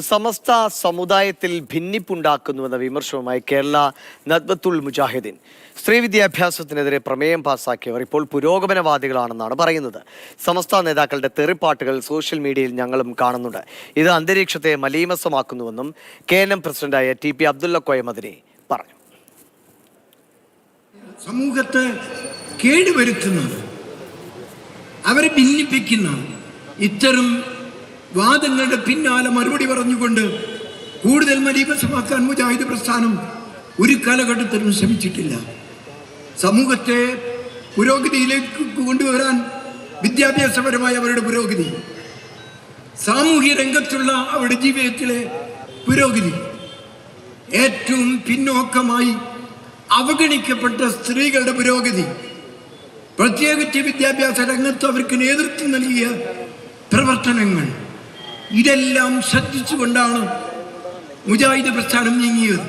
സമസ്ത സമുദായത്തിൽ ഭിന്നിപ്പുണ്ടാക്കുന്നുവെന്ന വിമർശനവുമായി കേരള നദ്വത്തുൽ മുജാഹിദ്ദീൻ സ്ത്രീ വിദ്യാഭ്യാസത്തിനെതിരെ പ്രമേയം പാസാക്കിയവർ ഇപ്പോൾ പുരോഗമനവാദികളാണെന്നാണ് പറയുന്നത്. സമസ്ത നേതാക്കളുടെ തെറിപ്പാട്ടുകൾ സോഷ്യൽ മീഡിയയിൽ ഞങ്ങളും കാണുന്നുണ്ട്. ഇത് അന്തരീക്ഷത്തെ മലീമസമാക്കുന്നുവെന്നും കെ എൻ എം പ്രസിഡന്റായ ടി പി അബ്ദുള്ള കോയമദിനി പറഞ്ഞു. സമൂഹത്തെ കേടുവരുത്തുന്നത് അവരെ ഭിന്നിപ്പിക്കുന്ന ഇത്തരം വാദങ്ങളുടെ പിന്നാലെ മറുപടി പറഞ്ഞുകൊണ്ട് കൂടുതൽ മലീമസമാക്കാൻ മുജാഹിദ് പ്രസ്ഥാനം ഒരു കാലഘട്ടത്തിലും ശ്രമിച്ചിട്ടില്ല. സമൂഹത്തെ പുരോഗതിയിലേക്ക് കൊണ്ടുവരാൻ വിദ്യാഭ്യാസപരമായ അവരുടെ പുരോഗതി സാമൂഹ്യ രംഗത്തുള്ള അവരുടെ ജീവിതത്തിലെ പുരോഗതി ഏറ്റവും പിന്നോക്കമായി അവഗണിക്കപ്പെട്ട സ്ത്രീകളുടെ പുരോഗതി പ്രത്യേകിച്ച് വിദ്യാഭ്യാസ രംഗത്ത് അവർക്ക് നേതൃത്വം നൽകിയ പ്രവർത്തനങ്ങൾ. ഇതെല്ലാം ശ്രദ്ധിച്ചുകൊണ്ടാണ് മുജാഹിദ് പ്രസ്ഥാനം നീങ്ങിയത്.